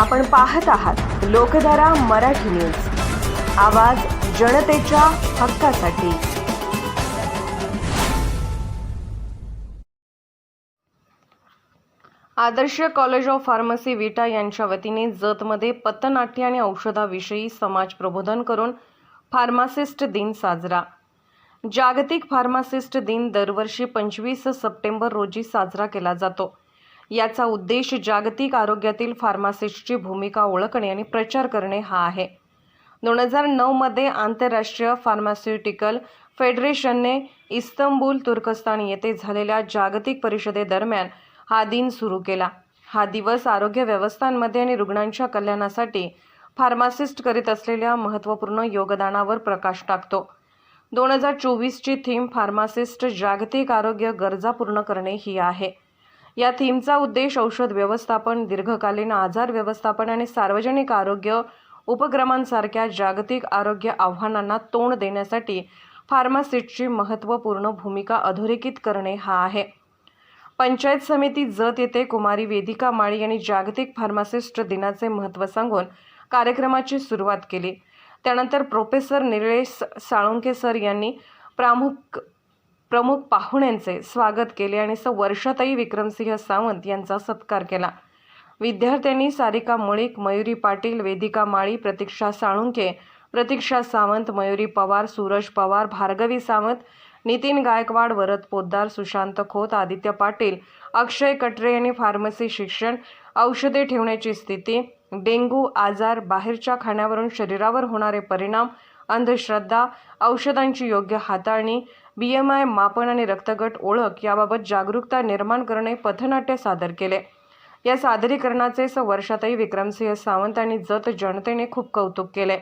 आपण पाहत आहात लोकधारा मराठी न्यूज. आवाज जनतेच्या हक्कासाठी. Adarsh college of pharmacy Vita यांच्या वतीने जतमध्ये पथनाट्य आणि औषधाविषयी समाज प्रबोधन करून फार्मासिस्ट दिन साजरा. जागतिक फार्मासिस्ट दिन दरवर्षी पंचवीस सप्टेंबर रोजी साजरा केला जातो. याचा उद्देश जागतिक आरोग्यातील फार्मासिस्टची भूमिका ओळखणे आणि प्रचार करणे हा आहे. दोन हजार नऊमध्ये आंतरराष्ट्रीय फार्मास्युटिकल फेडरेशनने इस्तंबूल तुर्कस्तान येथे झालेल्या जागतिक परिषदेदरम्यान हा दिन सुरू केला. हा दिवस आरोग्य व्यवस्थांमध्ये आणि रुग्णांच्या कल्याणासाठी फार्मासिस्ट करीत असलेल्या महत्त्वपूर्ण योगदानावर प्रकाश टाकतो. दोन हजार चोवीसची थीम फार्मासिस्ट जागतिक आरोग्य गरजा पूर्ण करणे ही आहे. या थीमचा उद्देश औषध व्यवस्थापन दीर्घकालीन आजार व्यवस्थापन आणि सार्वजनिक आरोग्य उपक्रमांसारख्या जागतिक आरोग्य आव्हानांना तोंड देण्यासाठी फार्मासिस्टची महत्त्वपूर्ण भूमिका अधोरेखित करणे हा आहे. पंचायत समिती जत येथे कुमारी वेदिका माळी यांनी जागतिक फार्मासिस्ट दिनाचे महत्त्व सांगून कार्यक्रमाची सुरुवात केली. त्यानंतर प्रोफेसर निलेश साळुंके सर यांनी प्रामुख प्रमुख पाहुण्यांचे स्वागत केले आणि स वर्षाताई विक्रमसिंह सावंत यांचा सत्कार केला. विद्यार्थ्यांनी सारिका मुळीक मयुरी पाटील वेदिका माळी प्रतीक्षा साळुंके प्रतीक्षा सावंत मयुरी पवार सूरज पवार भार्गवी सावंत नितीन गायकवाड वरद पोद्दार सुशांत खोत आदित्य पाटील अक्षय कटरे यांनी फार्मसी शिक्षण औषधे ठेवण्याची स्थिती डेंग्यू आजार बाहेरच्या खाण्यावरून शरीरावर होणारे परिणाम अंधश्रद्धा औषधांची योग्य हाताळणी बी एम आय मापन आणि रक्तगट ओळख याबाबत जागरूकता निर्माण करणे पथनाट्य सादर केले. या सादरीकरणाचे स वर्षातही विक्रमसिंह सावंत आणि जत जनतेने खूप कौतुक केले.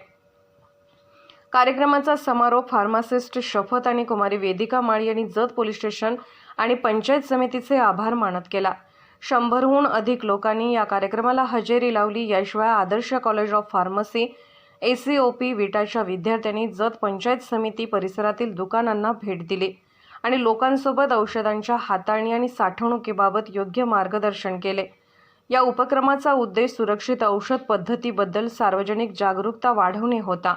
कार्यक्रमाचा समारोप फार्मासिस्ट शपथ आणि कुमारी वेदिका माळी यांनी जत पोलीस स्टेशन आणि पंचायत समितीचे आभार मानत केला. शंभरहून अधिक लोकांनी या कार्यक्रमाला हजेरी लावली. याशिवाय Adarsh college of pharmacy A C O P विटाच्या विद्यार्थ्यांनी जत पंचायत समिती परिसरातील दुकानांना भेट दिली आणि लोकांसोबत औषधांच्या हाताळणी आणि साठवणुकीबाबत योग्य मार्गदर्शन केले. या उपक्रमाचा उद्देश सुरक्षित औषध पद्धतीबद्दल सार्वजनिक जागरूकता वाढवणे होता.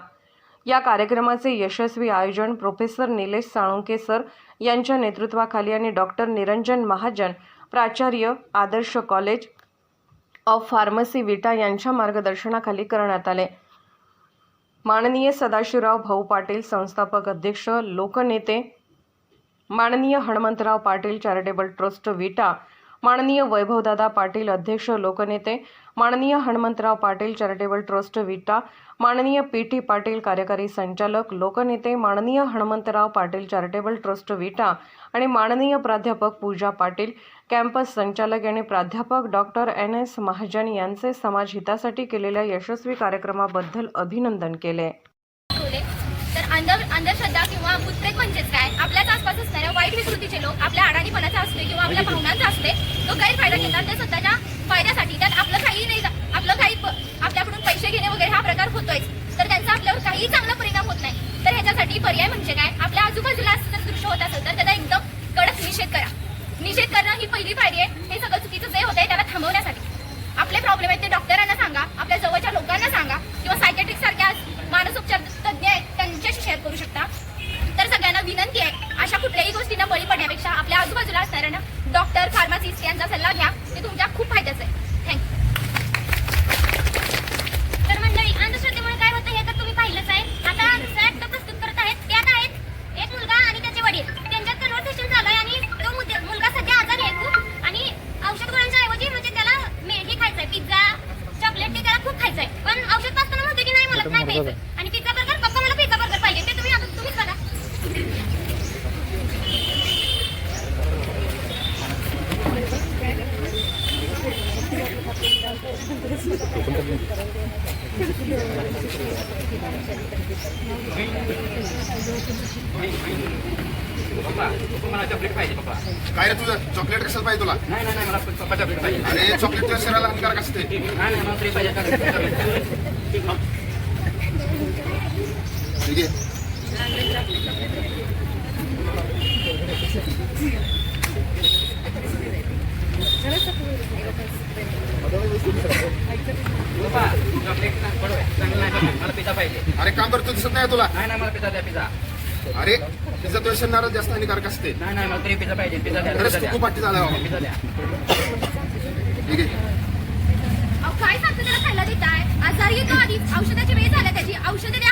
या कार्यक्रमाचे यशस्वी आयोजन प्रोफेसर निलेश साळुंके सर यांच्या नेतृत्वाखाली आणि डॉक्टर निरंजन महाजन प्राचार्य Adarsh college of pharmacy Vita यांच्या मार्गदर्शनाखाली करण्यात आले. माननीय सदाशिवराव भाऊ पाटील संस्थापक अध्यक्ष लोकनेते माननीय हणमंतराव पाटील चॅरिटेबल ट्रस्ट विटा माननीय वैभवदादा पाटील अध्यक्ष लोकनेते माननीय हणमंतराव पाटील चॅरिटेबल ट्रस्ट विटा माननीय पी टी पाटील कार्यकारी संचालक लोकनेते माननीय हणमंतराव पाटील चॅरिटेबल ट्रस्ट विटा आणि माननीय प्राध्यापक पूजा पाटील कॅम्पस संचालक आणि प्राध्यापक डॉक्टर एन एस महाजन यांचे समाज हितासाठी केलेल्या यशस्वी कार्यक्रमाबद्दल अभिनंदन केले. तर अंध अंधश्रद्धा किंवा भूतप्रेत म्हणजेच काय? आपल्याच आसपास असणाऱ्या वाईट विकृतीचे लोक आपल्या अडाणीपणाचा असते किंवा आपल्या भावनांचा असते तो गैरफायदा घेतात ते स्वतःच्या फायद्यासाठी. त्यात आपलं काही नाही आपलं काही आपल्याकडून पैसे घेणे वगैरे हा प्रकार होतोय तर त्यांचा आपल्यावर काही चांगला परिणाम होत नाही. तर ह्याच्यासाठी पर्याय म्हणजे काय? आपल्या आजूबाजूला असं जर दृश्य होत असेल तर त्याचा एकदम कडक निषेध करा. निषेध करणं ही पहिली पायरी आहे. हे सगळं चुकीचं जे होतंय त्याला थांबवण्यासाठी. आपल्या आजूबाजूला असणाऱ्यांना डॉक्टर फार्मासिस्ट यांचा सल्ला घ्या. ते तुमच्या खूप फायद्याचं आहे. थँक्यू तर मंडळी अंधश्रद्धेमुळे काय होतं हे तर तुम्ही पाहिलंच आहे. आता प्रस्तुत करत आहेत. त्यात आहेत एक मुलगा आणि त्याचे वडील. त्यांच्यात कन्व्हर्सेशन झालंय आणि तो मुलगा सध्या आजारी आहे खूप. आणि औषध गोळ्यांच्या ऐवजी म्हणजे त्याला हे खायचंय पिझ्झा चॉकलेट ते त्याला खूप खायचंय. पण औषध पाचताना म्हणतो की नाही मला नाही खायचं आणि पिझ्झा बर्गर पप्पा मला पिझ्झा बर्गर पाहिजे ते तुम्ही आता तुम्हीच बघा पप्पा पप्पा मला चॉकलेट पाहिजे पप्पा काय रे तुझं? चॉकलेट कशाला पाहिजे तुला? नाही नाही नाही, मला पप्पा चॉकलेट पाहिजे. अरे चॉकलेट तुझ्या शरीराला हानिकारक असते. नाही नाही मला फ्री पाहिजे चॉकलेट ठीक आहे. अरे काम करतो दिसत नाही तुला? नाही नाही मला पिझ्झा द्या पिझ्झा. अरे तिचा तो शरीराला जास्त हानिकारक असते नाही नाही मला तरी पिझ्झा पाहिजे पिझ्झा द्या पिझ्झा खूप पाठी झाला. बाबा पिझ्झा द्या. ठीक आहे. अहो काय सांगते त्याला खायला देताय? आजारी येतो आधीच औषधाची वेळ झाला त्याची. औषधं द्या.